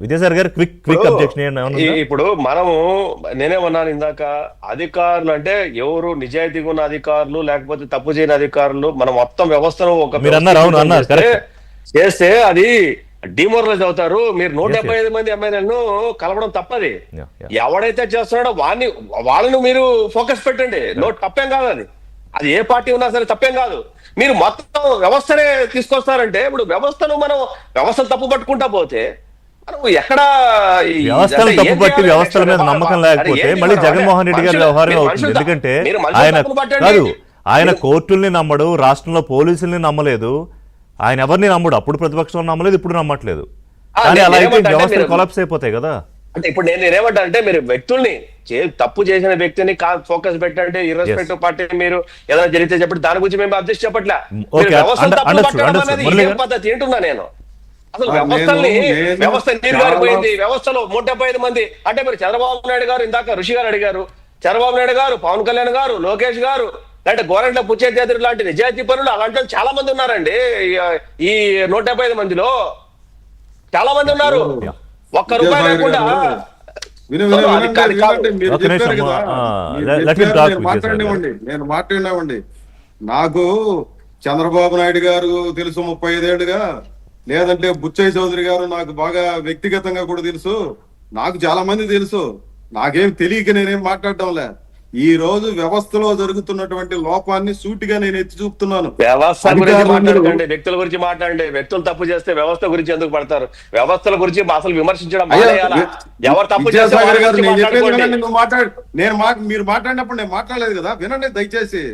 విద్యాసాగర్ గారు quick quick ఇప్పుడు objection ఇప్పుడు మనము నేనేమన్నాను ఇందాక అధికారులు అంటే ఎవరు నిజాయితీగా ఉన్న అధికారులు లేకపోతే తప్పు చేయని అధికారులు మనం మొత్తం వ్యవస్థను ఒక చేస్తే- అది డిమోరలైజ్ అవుతారు. మీరు నూట డెబ్బై ఐదు మంది ఎమ్మెల్యేలను కలవడం తప్పది. ఎవడైతే చేస్తున్నాడో వాడిని వాళ్ళను మీరు ఫోకస్ పెట్టండి. నో తప్పేం కాదు అది. అది ఏ పార్టీ ఉన్నా సరే తప్పేం కాదు. మీరు మొత్తం వ్యవస్థనే తీసుకొస్తారంటే ఇప్పుడు వ్యవస్థను మనం వ్యవస్థను తప్పు పట్టుకుంటా పోతే ఎక్కడ వ్యవస్థలు తప్పుపట్టి? వ్యవస్థల మీద నమ్మకం లేకపోతే? మళ్ళీ జగన్మోహన్ రెడ్డి గారి వ్యవహారం అవుతుంది. ఎందుకంటే ఆయన. కాదు ఆయన కోర్టుల్ని నమ్మడు రాష్ట్రంలో పోలీసుల్ని నమ్మలేదు. ఆయన ఎవరిని నమ్మడు? అప్పుడు ప్రతిపక్షంలో నమ్మలేదు ఇప్పుడు నమ్మట్లేదు. కానీ అలా అయితే వ్యవస్థలు కొలాప్స్ అయిపోతాయి కదా. అంటే ఇప్పుడు నేను నేనేమంటా అంటే మీరు వ్యక్తుల్ని తప్పు చేసిన వ్యక్తిని ఫోకస్ పెట్టండి. ఇర్రెస్పెక్టివ్ పార్టీ మీరు ఏదైనా జరిగితే చెప్పండి. దాని గురించి మేము అబ్జెక్ట్ చెప్పట్లే. పద్ధతి. ఏంటున్నా నేను? అసలు వ్యవస్థల్ని వ్యవస్థ నీరు గారిపోయింది వ్యవస్థలో నూట డెబ్బై ఐదు మంది. అంటే మీరు చంద్రబాబు నాయుడు గారు ఇందాక ఋషి గారు అడిగారు. చంద్రబాబు నాయుడు గారు పవన్ కళ్యాణ్ గారు లోకేష్ గారు అంటే గోరంట్ల పుచ్చేతేదురు లాంటి నిజాయితీ పనులు అలాంటి వాళ్ళు చాలా మంది ఉన్నారండి. ఈ- ఈ నూట డెబ్బై ఐదు మందిలో చాలా మంది ఉన్నారు. ఒక్క రూపాయి లేకుండా నేను మాట్లాడినివ్వండి నేను మాట్లాడినామండి నాకు చంద్రబాబు నాయుడు గారు తెలుసు ముప్పై ఐదేళ్ళుగా లేదంటే బుచ్చయ్య చౌదరి గారు నాకు బాగా వ్యక్తిగతంగా కూడా తెలుసు. నాకు చాలా మంది తెలుసు. నాకేం తెలియక నేనేం మాట్లాడటం లే ఈ రోజు వ్యవస్థలో జరుగుతున్నటువంటి లోపాన్ని సూటిగా నేను ఎత్తి చూపుతున్నాను. వ్యవస్థ గురించి మాట్లాడకండి వ్యక్తుల గురించి మాట్లాడండి. వ్యక్తులు తప్పు చేస్తే వ్యవస్థ గురించి ఎందుకు పడతారు? వ్యవస్థల గురించి అసలు విమర్శించడం ఎవరు తప్పు చేస్తే విద్యాసాగర్ వాళ్ళ గారు గురించి నేను చెప్పేది మాట్లాడుకోండి. వినండి, నువ్వు మాట్లాడు. నేను మీరు మాట్లాడినప్పుడు నేను మాట్లాడలేదు కదా? వినండి దయచేసి.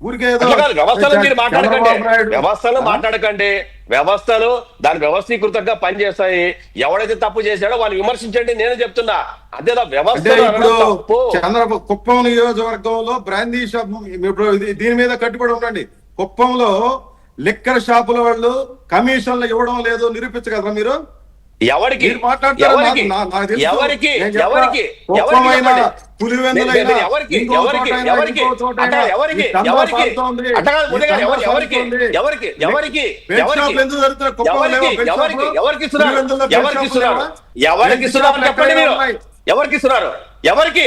వ్యవస్థలు మీరు మాట్లాడకండి. చంద్రబాబు వ్యవస్థలు? మాట్లాడకండి. వ్యవస్థలు దాని వ్యవస్థీకృతంగా పనిచేస్తాయి. ఎవడైతే తప్పు చేశాడో వాళ్ళు విమర్శించండి నేను చెప్తున్నా. అదేదా అంటే వ్యవస్థలు ఇప్పుడు అనడం తప్పు. చంద్ర కుప్పం నియోజకవర్గంలో బ్రాందీ షాప్ దీని మీద కట్టుబడి ఉండండి. కుప్పంలో లిక్కర్ షాపుల వాళ్ళు కమిషన్లు ఇవ్వడం లేదు నిరూపించగలరా మీరు? ఎవరికి? ఎవరికి. ఎవరికి. ఎవరికి? ఎవరికి ఎవరికి? ఎవరికి? ఎవరికి? ఎవరికి? ఎవరికి? ఎవరికి. ఎవరికి? ఎవరికి? ఎవరికి? ఎవరికి? ఎవరికి? ఎవరికి ఇస్తున్నారు? ఎవరికి ఇస్తున్నారు? లేవా? ఎవరికి బెడ్ ఇస్తున్నారు చెప్పండి మీరు? ఎవరికి ఇస్తున్నారు? ఎవరికి?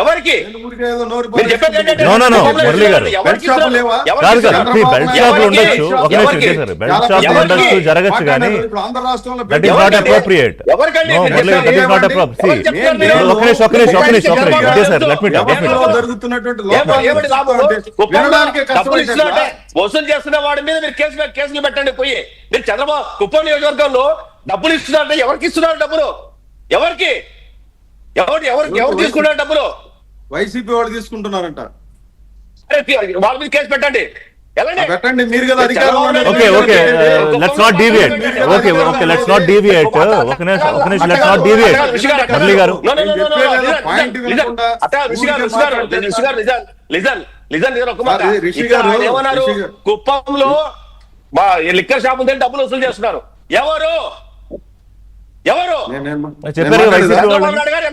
ఎవరికి? నేను ఊరికే ఏదో నోరు మీరు చెప్పేది ఏంటంటే మురళి గారు. ఎవరికి కాదు కాదు బెల్ట్? ఉండొచ్చు. ఒక నిమిషం బెల్ట్? ఉండొచ్చు జరగచ్చు కానీ that not? Appropriate Murali? That not? Appropriate ఒక నిమిషం ఒక నిమిషం ఒక నిమిషం ఒక నిమిషం. Let me talk let me talk జరుగుతున్నటువంటి వసూలు చేస్తున్న వాడి మీద మీరు కేసు కేసులు పెట్టండి పోయి. మీరు చంద్రబాబు కుప్పం నియోజకవర్గంలో డబ్బులు ఇస్తున్నారంటే ఎవరికి ఇస్తున్నారు డబ్బులు? ఎవరికి? ఎవరు ఎవరు ఎవరు తీసుకున్నారు డబ్బులు? వైసీపీ వాళ్ళు తీసుకుంటున్నారంట వాళ్ళ మీద కేసు పెట్టండి మీరు కదా అధికారంలో ఉన్నారు. Okay okay let's not deviate okay okay let's not deviate ఒక నిమిషం ఒక నిమిషం లెట్స్ నాట్ డీవియేట్ మురళి గారు లిజన్, లిజన్, లిజన్, మాట. ఏమన్నారు. కుప్పంలో మా లిక్కర్ షాప్ ఉందని డబ్బులు వసూలు చేస్తున్నారు ఎవరు చెప్పారు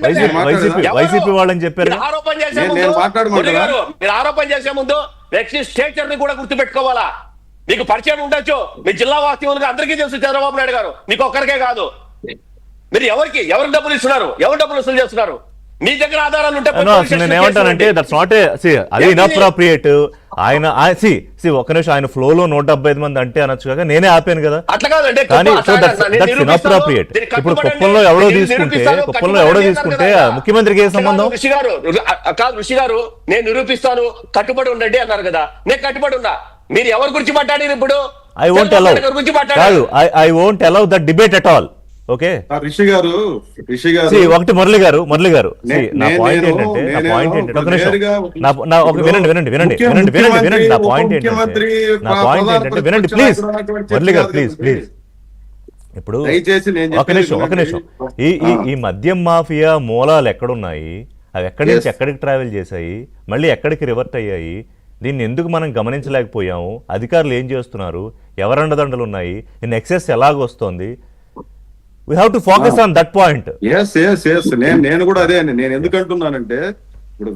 వైసీపీ? వాళ్ళని. ఎవరు? చెప్పారు మీరు ఆరోపణ చేసే ముందు నేను మాట్లాడమంటారా? మురళి గారు, మీరు ఆరోపణ చేసే ముందు వ్యక్తి స్టేచర్ని కూడా గుర్తు పెట్టుకోవాలా మీకు పరిచయం ఉండొచ్చు. మీ జిల్లా వాస్తవులుగా అందరికీ తెలుసు చంద్రబాబు నాయుడు గారు. మీకు ఒక్కరికే కాదు. మీరు ఎవరికి? ఎవరికి డబ్బులు ఇస్తున్నారు? ఎవరు డబ్బులు వసూలు చేస్తున్నారు? మీ దగ్గర ఆధారాలు ఉంటే పోయి No, పోలీస్ నేను ఏమంటానంటే దట్స్ నాట్ అది? ఇన్అప్రాప్రియేట్ ఆయన సి సి ఒక నిమిషం ఆయన ఫ్లో లో నూట డెబ్బై ఐదు మంది అంటే అనొచ్చు కాక నేనే ఆపాను కదా కానీ సో దట్స్ కాదు. ఇన్అప్రాప్రియేట్ ఇప్పుడు. కుప్పంలో ఎవడో తీసుకుంటే. కుప్పంలో ఎవడో తీసుకుంటే కదా. ముఖ్యమంత్రికి ఏ సంబంధం కాదు, ఋషి గారు కాదు ఋషి గారు నేను నిరూపిస్తాను కట్టుబడి ఉండండి అన్నారు కదా నేను కట్టుబడి ఉన్నా మీరు ఎవరి గురించి మాట్లాడారు ఇప్పుడు ఐ వోంట్ అలౌ కాదు I I won't allow that debate at all okay. Rishi గారు రిషి గారు. ఒకటి మురళి గారు మురళి గారు. నే- పాయింట్ ఏంటంటే నా పాయింట్ ఏంటంటే ఒక నా వినండి వినండి వినండి వినండి వినండి వినండి నా పాయింట్ ఏంటంటే నా పాయింట్ ఏంటంటే వినండి ప్లీజ్ మురళి గారు ప్లీజ్ ప్లీజ్ ఇప్పుడు ఒక నిమిషం ఒక. నిమిషం. ఈ ఈ మద్యం మాఫియా మూలాలు ఎక్కడున్నాయి? అవి ఎక్కడి నుంచి. ఎక్కడికి ట్రావెల్ చేశాయి? మళ్ళీ ఎక్కడికి రివర్ట్ అయ్యాయి? దీన్ని ఎందుకు మనం గమనించలేకపోయాము? అధికారులు ఏం చేస్తున్నారు? ఎవరండదండలు ఉన్నాయి? ఈ excess ఎలాగొస్తోంది? We have to focus on that point yes yes yes నేను నేను కూడా అదే అండి. నేను ఎందుకు అంటున్నానంటే ఇప్పుడు